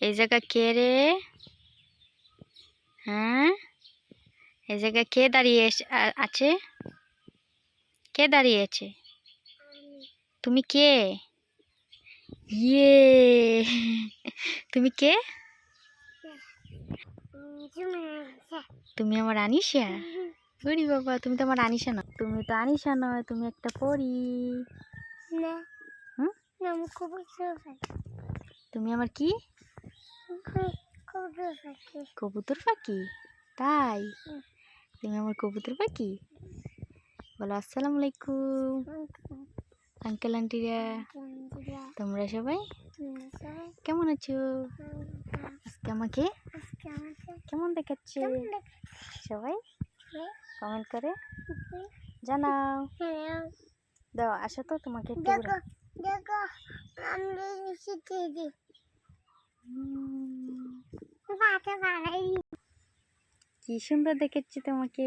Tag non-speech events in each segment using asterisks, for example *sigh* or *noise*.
এই জায়গা কে রে? হ্যাঁ? এই জায়গায় কে দাঁড়িয়ে আছে? কে দাঁড়িয়ে আছে? তুমি কে? ইয়ে! তুমি কে? তুমি আমার আনিশা? ওরে বাবা তুমি তো আমার আনিশা না তুমি তো আনিশা নয় তুমি একটা পড়ি না। তুমি আমার কি? কবুতর পাখি। তাই? তুমি আমার কবুতর পাখি? বলো আসসালামু আলাইকুম। আঙ্কেল আন্টিরা। তোমরা সবাই? কেমন আছো? আজকে আমাকে? কেমন দেখাচ্ছে? সবাই? কমেন্ট করে। জানাও। হ্যাঁ, দাও আসো তো তোমাকে দেখো দেখো আমি কি সুন্দর দেখেছি তোমাকে।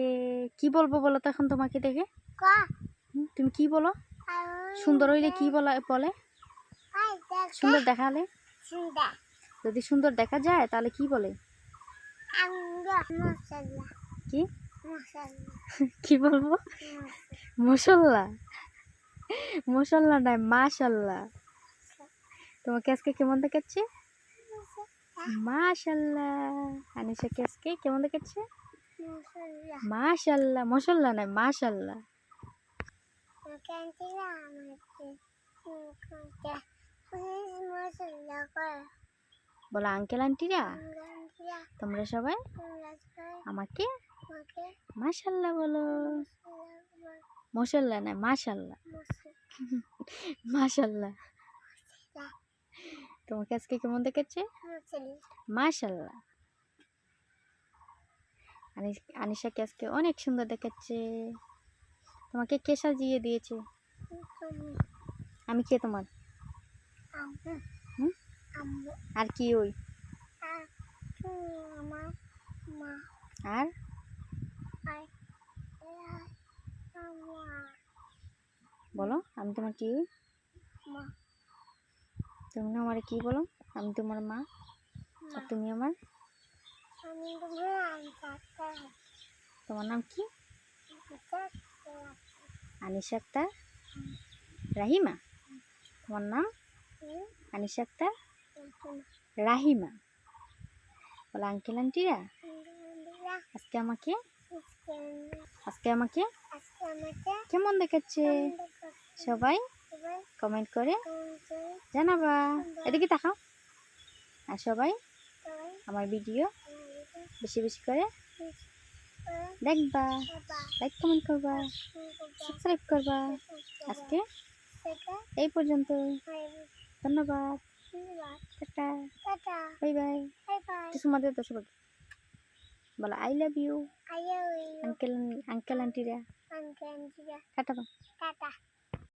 কি বলব বলো তো এখন তোমাকে দেখে? তুমি কি বলো? সুন্দর হইলে কি বলা বলে? সুন্দর দেখালে? যদি সুন্দর দেখা যায় তাহলে কি বলে? কি? *laughs* কি বলব? মশল্লা। মশল্লা নয় মাশাল্লাহ তোমাকে আজকে কেমন দেখাচ্ছে? মাশাল্লাহ। আনিশাকে আজকে কেমন দেখাচ্ছে মশলা মাশাল্লাহ মশল্লা নয় মাশাল্লাহ। বলো আঙ্কেল আন্টিরা তোমরা সবাই? আমাকে? আমাকে? মাশাল্লাহ বলো। মশল্লা নয় মাশাল্লাহ। মাশাল্লাহ। তোমাকে আজকে কেমন দেখাচ্ছে মাশাল্লাহ আনিস- আনিশাকে আজকে অনেক সুন্দর দেখাচ্ছে তোমাকে কে সাজিয়ে দিয়েছে? আমি কে তোমার? হুম? আর কি ওই? আর বলো আমি তোমার কি? ওই মা। তুমি না আমার কি বলো? আমি তোমার মা আর তুমি আমার? তোমার নাম কি? আনিশা আক্তার? রাহিমা? তোমার নাম? আনিশা আক্তার? রাহিমা। বলো আঙ্কেল আন্টিরা আজকে আমাকে? আজকে আমাকে? আজকে আমাকে কেমন দেখাচ্ছে? সবাই? কমেন্ট করে জানাবা। এদিকে তাকাও। আর সবাই আমার ভিডিও বেশি বেশি করে দেখবা লাইক কমেন্ট করবা সাবস্ক্রাইব করবা। আজকে এই পর্যন্ত। ধন্যবাদ। টাটা। Bye bye. তোমাদের তো সবাই বলো I love you uncle uncle আন্টিরা tata tata.